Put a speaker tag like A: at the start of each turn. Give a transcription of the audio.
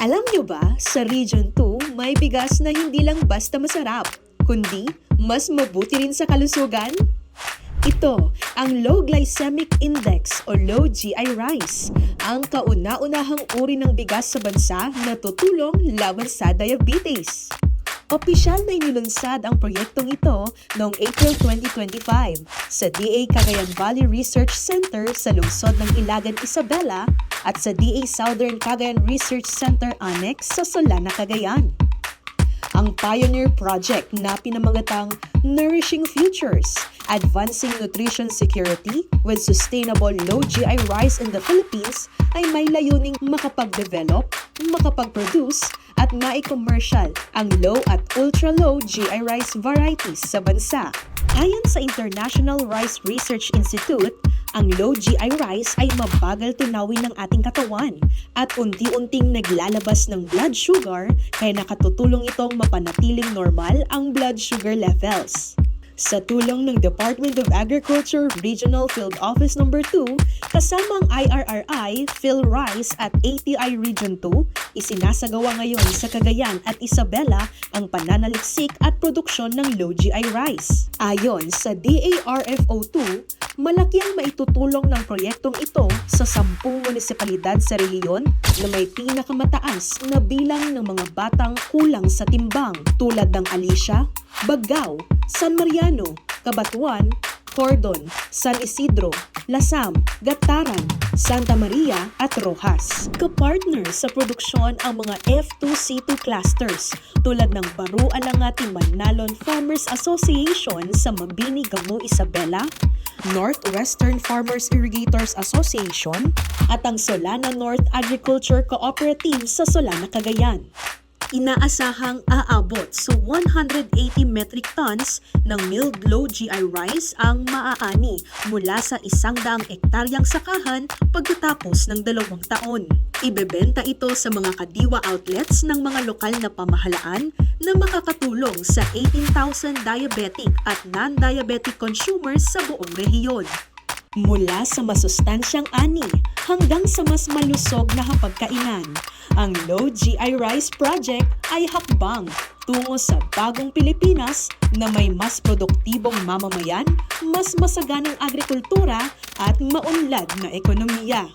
A: Alam nyo ba, sa Region 2, may bigas na hindi lang basta masarap, kundi mas mabuti rin sa kalusugan? Ito ang Low Glycemic Index o Low GI Rice, ang kauna-unahang uri ng bigas sa bansa na tutulong laban sa diabetes. Opisyal na inilunsad ang proyektong ito noong April 2025 sa DA Cagayan Valley Research Center sa lungsod ng Ilagan, Isabela at sa DA Southern Cagayan Research Center Annex sa Solana, Cagayan. Ang Pioneer Project na pinamagatang Nourishing Futures, Advancing Nutrition Security with Sustainable Low GI Rice in the Philippines ay may layuning makapag-develop, makapag-produce at mai-commercial ang low at ultra-low GI rice varieties sa bansa. Ayon sa International Rice Research Institute, ang low GI rice ay mabagal tunawin ng ating katawan at unti-unting naglalabas ng blood sugar kaya nakatutulong itong mapanatiling normal ang blood sugar levels. Sa tulong ng Department of Agriculture Regional Field Office No. 2, kasama ang IRRI, PhilRice at ATI Region 2, isinasagawa ngayon sa Cagayan at Isabela ang pananaliksik at produksyon ng low GI rice. Ayon sa DARFO2, malaki ang maitutulong ng proyektong ito sa sampung munisipalidad sa rehiyon na may pinakamataas na bilang ng mga batang kulang sa timbang tulad ng Alicia, Bagao, San Mariano, Cabatuan, Cordon, San Isidro, Lasam, Gataran, Santa Maria at Rojas. Kapartner sa produksyon ang mga F2C2 clusters tulad ng Baru Alangati Manalon Farmers Association sa Mabini, Gamo, Isabela, Northwestern Farmers Irrigators Association at ang Solana North Agriculture Cooperative sa Solana, Cagayan inaasahang aabot sa 180 metric tons ng milled low GI rice ang maaani mula sa isang daang ektaryang sakahan pagkatapos ng dalawang taon. Ibebenta ito sa mga kadiwa outlets ng mga lokal na pamahalaan na makakatulong sa 18,000 diabetic at non-diabetic consumers sa buong rehiyon. Mula sa masustansyang ani hanggang sa mas malusog na hapagkainan, ang Low GI Rice Project ay hakbang tungo sa bagong Pilipinas na may mas produktibong mamamayan, mas masaganang agrikultura at maunlad na ekonomiya.